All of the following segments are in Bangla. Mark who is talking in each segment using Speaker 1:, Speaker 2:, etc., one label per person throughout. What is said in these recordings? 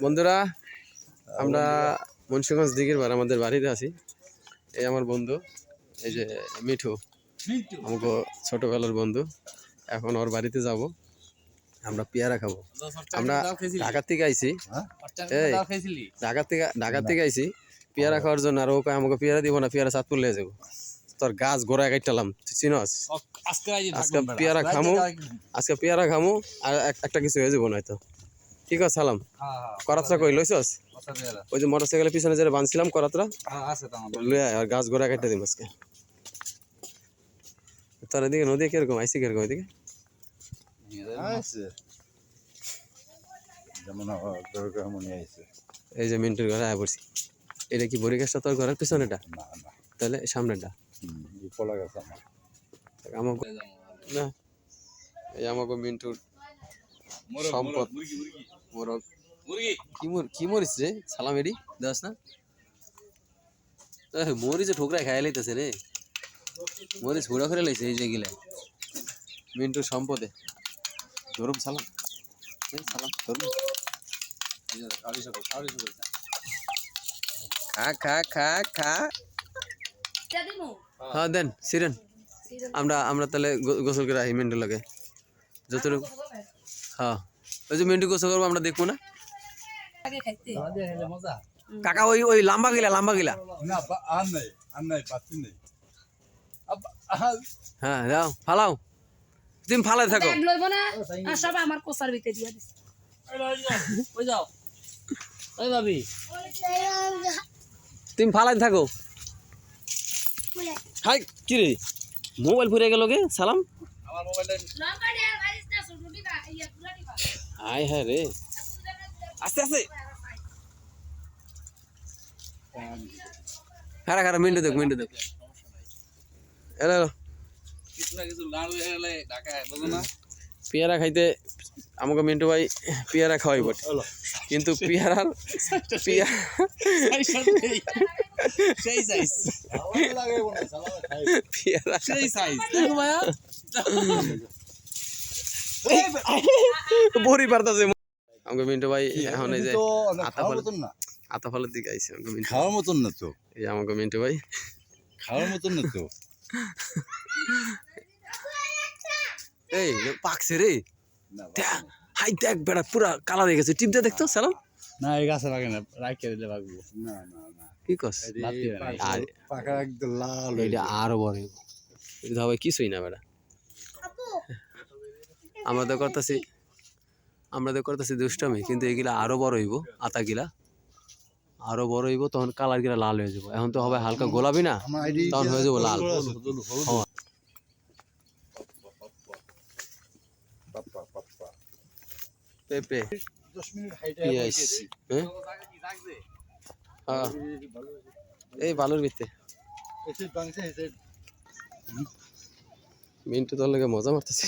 Speaker 1: বন্ধুরা আমরা মুন্সিগঞ্জ দিঘির বার আমাদের বাড়িতে আছি। এই আমার বন্ধু এই যে মিঠু আমাকে ছোটবেলার বন্ধু। এখন ওর বাড়িতে যাব আমরা পেয়ারা খাব। আমরা ঢাকা থেকে আইছি। এই ঢাকা থেকে ঢাকা থেকে আইছি। পেয়ারা খাওয়ার জন্য আর ওকে আমাকে পেয়ারা দিব না পেয়ারা চাঁদপুর লিয়ে যাব। তোর গাছ গোড়ায় কাটলাম তুই চিনস? আজকে পেয়ারা খামু। আজকে পেয়ারা খামু আর একটা কিছু হয়ে যাব নয়তো। ঠিক আছে সালাম। করাতরা কই লইছস? ওই যে মোটর সাইকেলের পিছনে যেটা বাঁধছিলাম করাতরা লয়ে আয়, আর গাছ গোড়া কাটতে দিম আজকে। তোর এদিকে নদী কীরকম? আইসি কীরকম এদিকে?
Speaker 2: মনে
Speaker 1: এই যে মিন্টুর ঘরে আয় পড়ছি। এটা কি বড়ি গাছটা তোর ঘরের পিছনেটা তাহলে সামনেটা
Speaker 2: কলা গাছ আমার।
Speaker 1: না এই আমাকে মিন্টুর সম্পদ। মোরগ কি মর কি মরিস রে? সালাম এডি। দাস না? এ, মরিচে ঠোকরায় খাই লাইতেছে রে। মরিচ হুড়া করে লাইছে এই যে গিলা। মিন্টুর সম্পদে। ধরুম সালাম। সালাম ধরুম। খা খা খা খা। হ্যাঁ দেন সিরেন। আমরা আমরা তাহলে গোসল করে আহি মিন্টুর লাগে। যতটুকু হ্যাঁ। ওই যে মিন্টু গোসল করব আমরা দেখব না? কাকা ওই ওই লাম্বা গিলা লাম্বা গিলা।
Speaker 2: না আর নাই আর নাই পাচ্ছি নেই।
Speaker 1: হ্যাঁ যাও ফালাও। তুমি ফালাই থাকো।
Speaker 3: লইব না সব আমার কোসার ভিতরে দিয়া দিছে।
Speaker 4: ওই যাও। ওই ভাবি।
Speaker 1: তুমি ফালাই থাকো। হাই কি রে মোবাইল ফুরে গেল গে সালাম।
Speaker 2: আমার মোবাইলটা
Speaker 1: হাই হ্যাঁ রে। আস্তে আস্তে। খারা খারা মিন্টু দেখ মিন্টু দেখ। এলো পেয়ারা খাইতে আমাকে মিন্টু ভাই পেয়ারা খাওয়াই বটে কিন্তু পেয়ারার পেয়ারা পেয়ারা বড়ি পারতাছে। আমাকে মিন্টু ভাই এখন এই যে
Speaker 2: তো না,
Speaker 1: আতা
Speaker 2: খাওয়ার
Speaker 1: ফল
Speaker 2: মতন না।
Speaker 1: আতা ফলের দিকে আইছে আমাকে মিন্টু।
Speaker 2: খাওয়ার মতন না তো।
Speaker 1: এই আমাকে মিন্টু ভাই।
Speaker 2: খাওয়ার মতন না তো।
Speaker 1: এই পাকছে রে। হাই দেখ বেড়া পুরা কালার হয়ে গেছে। টিপ দিয়ে দেখতো সালাম।
Speaker 4: না এই গাছে লাগে না রাখিয়ে দিলে বাগবো
Speaker 2: না না না।
Speaker 1: কি কস?
Speaker 2: পাকা একদম লাল
Speaker 1: এটা আরও বড় এটা হবে কিছুই না বেড়া। আমরা তো করতেছি আমরা তো করতেছি দুষ্টামি, কিন্তু এগুলা আরও বড় হইব আতা গিলা আরও বড় হইব, তখন কালার গিলা লাল হয়ে যাব। এখন তো হবে হালকা গোলাপি না, তখন হয়ে যাব লাল। পেঁপে। হ্যাঁ এই বালুর ভিতরে মিন্টু তোর লাগে মজা মারতেছি।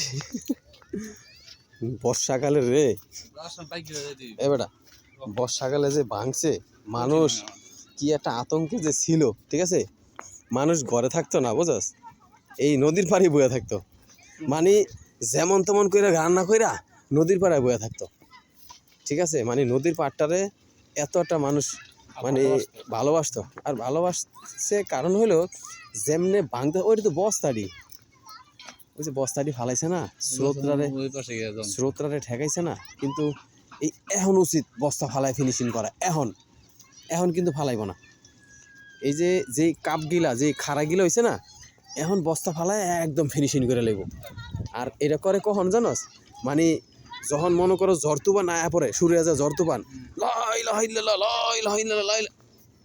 Speaker 1: বর্ষাকালে রে। এ বেটা বর্ষাকালে যে ভাঙছে মানুষ কি একটা আতঙ্কে যে ছিল ঠিক আছে? মানুষ ঘরে থাকতো না বোঝাস? এই নদীর পাড়ে বয়ে থাকতো। মানে যেমন তেমন কইরা রান্না কইরা নদীর পাড়ায় বয়ে থাকতো। ঠিক আছে? মানে নদীর পাড়টারে এত একটা মানুষ মানে ভালোবাসতো। আর ভালোবাসছে কারণ হলো যেমনে ভাঙতে ওইটা তো বস্তাডি ওই যে বস্তাটি ফালাইছে না স্রোতরারে স্রোতরারে ঠেকাইছে না কিন্তু এই এখন উচিত বস্তা ফালায় ফিনিশিং করা এখন। এখন কিন্তু ফালাইব না। এই যে যেই কাপগিলা যে খাড়াগিলা হয়েছে না এখন বস্তা ফালায় একদম ফিনিশিং করে লইব। আর এটা করে কখন জানোস? মানে যখন মনে করো তুফান আয়া পড়ে তুফান লাই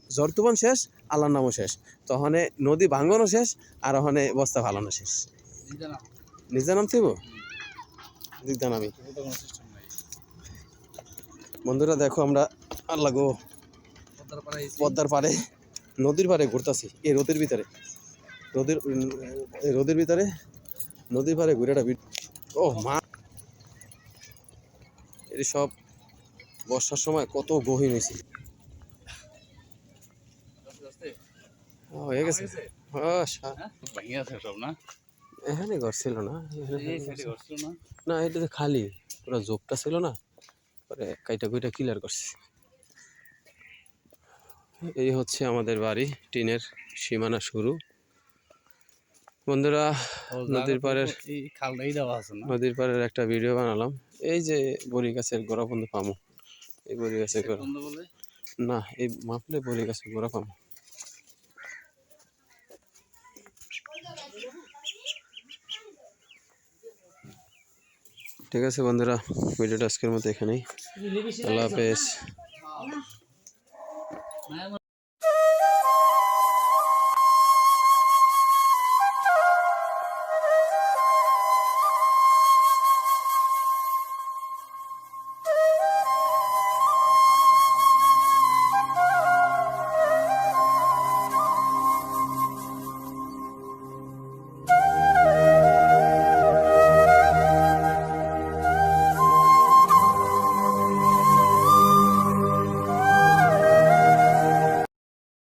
Speaker 1: ঝড় তুফান শেষ আল্লাহর নামও শেষ। তখন নদী ভাঙানো শেষ আর ওখানে বস্তা ফালানো শেষ। নিজে নাম থইব দিকদা নামি
Speaker 4: কোনো সিস্টেম নাই
Speaker 1: বন্ধুরা দেখো আমরা আল্লাহ গো
Speaker 4: পদ্মার
Speaker 1: পাড়ে নদীর পাড়ে ঘুরতাছি এই রোদের ভিতরে। রোদের রোদের ভিতরে নদীর পাড়ে ঘুরেটা ও মা। এটি সব বর্ষার সময় কত গহীন হয়েছে। ও, হয়ে গেছে। হ্যাঁ
Speaker 4: হ্যাঁ সব না?
Speaker 1: এখানে ঘর ছিল না
Speaker 4: না?
Speaker 1: এটা তো খালি পুরো জোপটা ছিল না পরে কাইটা কুইটা ক্লিয়ার করছে। এই হচ্ছে আমাদের বাড়ি টিনের সীমানা শুরু। বন্ধুরা নদীর পাড়ের নদীর পাড়ের একটা ভিডিও বানালাম। এই যে বড়ি গাছের গোড়া বন্ধু পামো। এই বড়ি গাছের গোড়া। না এই মাপলে বড়ি গাছের গোড়া পামো। ঠিক আছে বন্ধুরা ভিডিওটা আজকের মতো এখানেই আল্লাহ হাফেজ